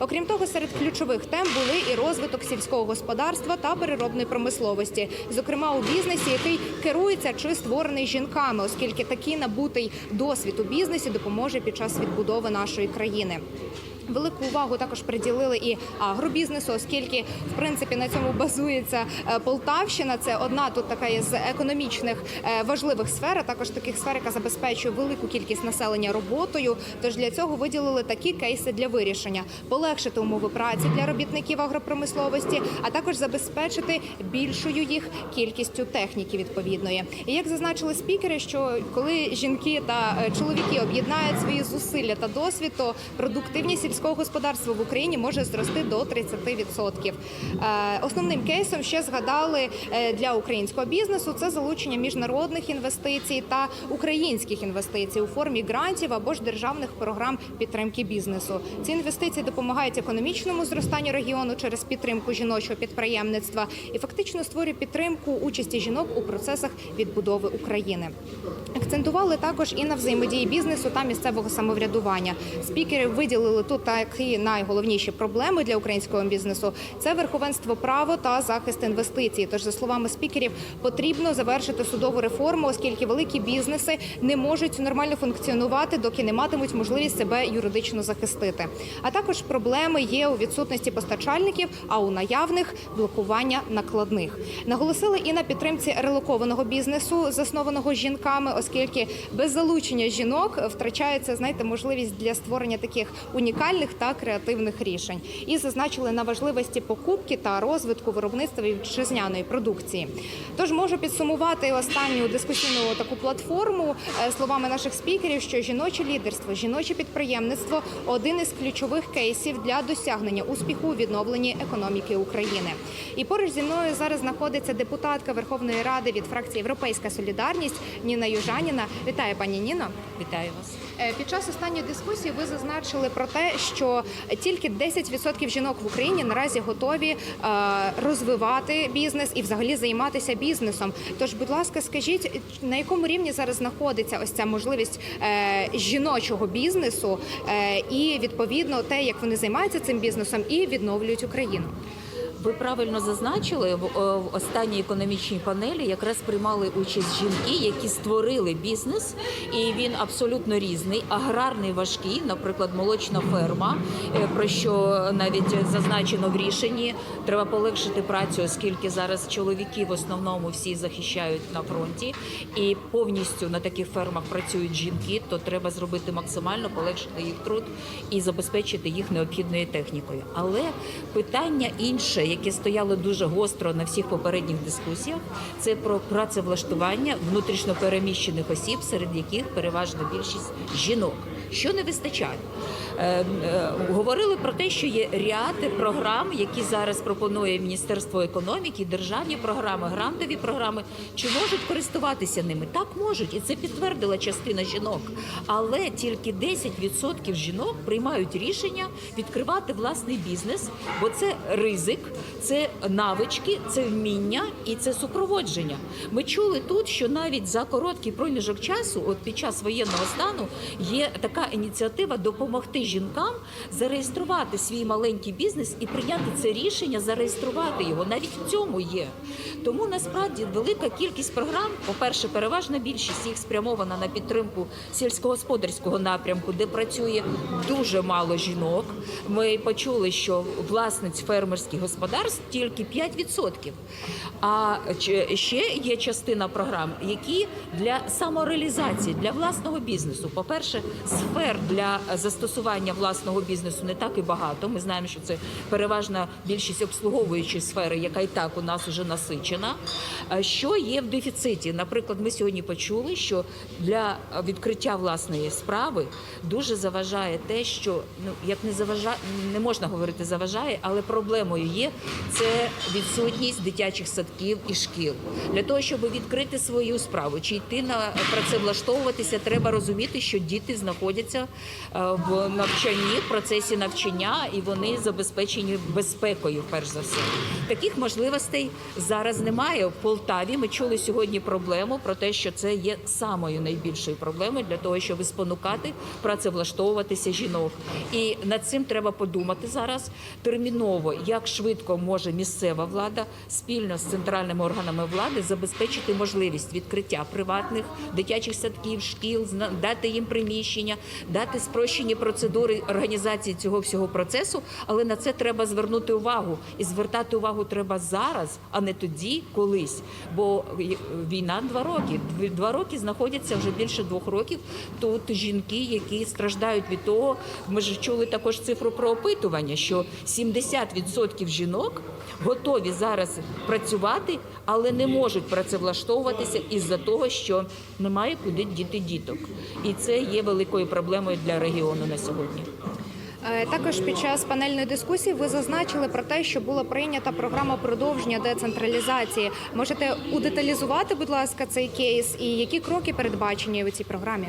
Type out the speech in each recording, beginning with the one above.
Окрім того, серед ключових тем були і розвиток сільського господарства та переробної промисловості, зокрема у бізнесі, який керується чи створений жінками, оскільки такий набутий досвід у бізнесі допоможе під час відбудови нашої країни. Велику увагу також приділили і агробізнесу, оскільки в принципі на цьому базується е, Полтавщина. Це одна тут така із економічних е, важливих сфер, а також таких сфер, яка забезпечує велику кількість населення роботою. Тож для цього виділили такі кейси для вирішення: полегшити умови праці для робітників агропромисловості, а також забезпечити більшою їх кількістю техніки відповідної. І як зазначили спікери, що коли жінки та е, чоловіки об'єднають свої зусилля та досвід, то продуктивність сільського господарства в Україні може зрости до 30%. Е, Основним кейсом ще згадали е, для українського бізнесу це залучення міжнародних інвестицій та українських інвестицій у формі грантів або ж державних програм підтримки бізнесу. Ці інвестиції допомагають економічному зростанню регіону через підтримку жіночого підприємництва і фактично створює підтримку участі жінок у процесах відбудови України. Акцентували також і на взаємодії бізнесу та місцевого самоврядування. Спікери виділили тут такі найголовніші проблеми для українського бізнесу: це верховенство права та захист інвестицій. Тож, за словами спікерів, потрібно завершити судову реформу, оскільки великі бізнеси не можуть нормально функціонувати, доки не матимуть можливість себе юридично захистити. А також проблеми є у відсутності постачальників, а у наявних блокування накладних. Наголосили і на підтримці релокованого бізнесу, заснованого жінками, оскільки без залучення жінок втрачається знаєте, можливість для створення таких унікальних та креативних рішень. І зазначили на важливості покупки та розвитку виробництва вітчизняної продукції. Тож можу підсумувати останню дискусійну таку платформу е, словами наших спікерів, що жіноче лідерство, жіноче підприємництво один із ключових кейсів для досягнення успіху у відновленні економіки України. І поруч зі мною зараз знаходиться депутатка Верховної Ради від фракції Європейська Солідарність Ніна Южаніна. Вітаю, пані Ніно. Вітаю вас. Е, Під час останньої дискусії ви зазначили про те, що тільки 10% жінок в Україні наразі готові е, розвивати бізнес і взагалі займатися бізнесом. Тож, будь ласка, скажіть, на якому рівні зараз знаходиться ось ця можливість е, жіночого бізнесу е, і відповідно те, як вони займаються цим бізнесом і відновлюють Україну? Ви правильно зазначили в в останній економічній панелі якраз приймали участь жінки, які створили бізнес, і він абсолютно різний. Аграрний важкий, наприклад, молочна ферма, е, про що навіть зазначено в рішенні. Треба полегшити працю, оскільки зараз чоловіки в основному всі захищають на фронті, і повністю на таких фермах працюють жінки. То треба зробити максимально полегшити їх труд і забезпечити їх необхідною технікою. Але питання інше, яке стояло дуже гостро на всіх попередніх дискусіях, це про працевлаштування внутрішньопереміщених осіб, серед яких переважна більшість жінок. Що не вистачає? Е, е, говорили про те, що є ряд програм, які зараз пропонує Міністерство економіки, державні програми, грантові програми. Чи можуть користуватися ними? Так можуть, і це підтвердила частина жінок. Але тільки 10% жінок приймають рішення відкривати власний бізнес, бо це ризик, це навички, це вміння і це супроводження. Ми чули тут, що навіть за короткий проміжок часу, от під час воєнного стану, є така ініціатива допомогти жінкам зареєструвати свій маленький бізнес і прийняти це рішення, зареєструвати його. Навіть в цьому є. Тому насправді велика кількість програм, по-перше, переважна більшість їх спрямована на підтримку сільськогосподарського напрямку, де працює дуже мало жінок. Ми почули, що власниць фермерських господарств тільки 5%. А ще є частина програм, які для самореалізації, для власного бізнесу. По-перше, сфер для застосування власного бізнесу не так і багато. Ми знаємо, що це переважна більшість обслуговуючої сфери, яка і так у нас уже насичена. А Що є в дефіциті? Наприклад, ми сьогодні почули, що для відкриття власної справи дуже заважає те, що ну як не заважає, не можна говорити заважає, але проблемою є це відсутність дитячих садків і шкіл. Для того, щоб відкрити свою справу чи йти на працевлаштовуватися, треба розуміти, що діти знаходяться знаходяться е, в навчанні, в процесі навчання, і вони забезпечені безпекою, перш за все. Таких можливостей зараз немає. В Полтаві ми чули сьогодні проблему про те, що це є самою найбільшою проблемою для того, щоб спонукати працевлаштовуватися жінок. І над цим треба подумати зараз терміново, як швидко може місцева влада спільно з центральними органами влади забезпечити можливість відкриття приватних дитячих садків, шкіл, дати їм приміщення, дати спрощені процедури організації цього всього процесу. Але на це треба звернути увагу, і звертати увагу треба зараз, а не тоді, колись. Бо війна два роки. Два роки знаходяться вже більше двох років. Тут жінки, які страждають від того. Ми ж чули також цифру про опитування, що 70% жінок готові зараз працювати, але не можуть працевлаштовуватися із-за того, що немає куди діти діток, і це є великою проблемою для регіону на сьогодні. Е, Також під час панельної дискусії ви зазначили про те, що була прийнята програма продовження децентралізації. Можете удеталізувати, будь ласка, цей кейс і які кроки передбачені у цій програмі?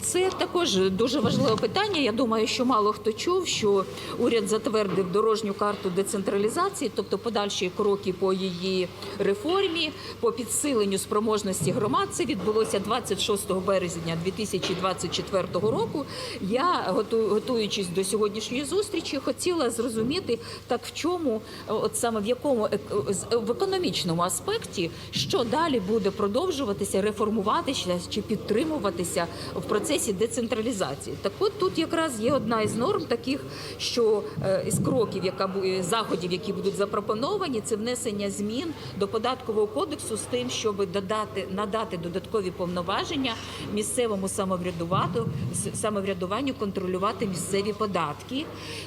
Це також дуже важливе питання. Я думаю, що мало хто чув, що уряд затвердив дорожню карту децентралізації, тобто подальші кроки по її реформі, по підсиленню спроможності громад. Це відбулося 26 березня 2024 року. Я готу- готуючись до сьогоднішньої зустрічі, хотіла зрозуміти так, в чому, от саме в якому ек- в економічному аспекті, що далі буде продовжуватися, реформуватися чи підтримуватися в процесі децентралізації. Так от тут якраз є одна із норм таких, що е, із кроків, яка е, заходів, які будуть запропоновані, це внесення змін до податкового кодексу з тим, щоб додати надати додаткові повноваження місцевому самоврядуванню контролювати місцеві податки.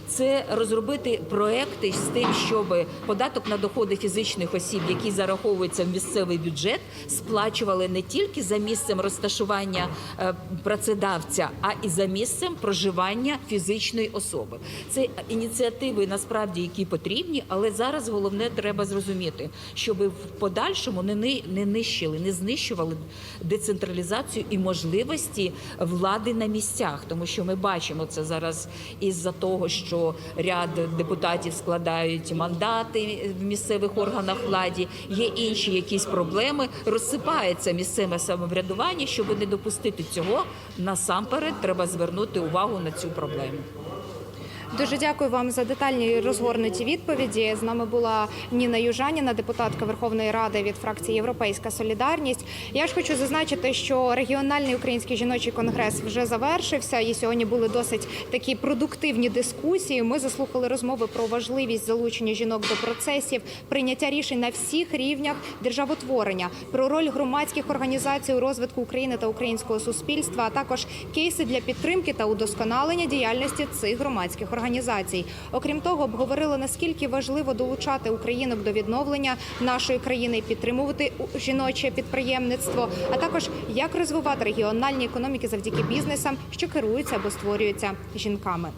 Це розробити проекти з тим, щоб податок на доходи фізичних осіб, які зараховуються в місцевий бюджет, сплачували не тільки за місцем розташування е, працедавця, а і за місцем проживання фізичної особи. Це ініціативи насправді які потрібні, але зараз головне треба зрозуміти, щоб в подальшому не нищили, не знищували децентралізацію і можливості влади на місцях, тому що ми бачимо це зараз із-за того, що ряд депутатів складають мандати в місцевих органах владі. Є інші якісь проблеми. Розсипається місцеве самоврядування. Щоб не допустити цього, насамперед треба звернути увагу на цю проблему. Дуже дякую вам за детальні розгорнуті відповіді. З нами була Ніна Южаніна, депутатка Верховної Ради від фракції Європейська Солідарність. Я ж хочу зазначити, що регіональний український жіночий конгрес вже завершився, і сьогодні були досить такі продуктивні дискусії. Ми заслухали розмови про важливість залучення жінок до процесів, прийняття рішень на всіх рівнях державотворення, про роль громадських організацій у розвитку України та українського суспільства, а також кейси для підтримки та удосконалення діяльності цих громадських організацій. Окрім того, обговорили наскільки важливо долучати українок до відновлення нашої країни підтримувати жіноче підприємництво, а також як розвивати регіональні економіки завдяки бізнесам, що керуються або створюються жінками.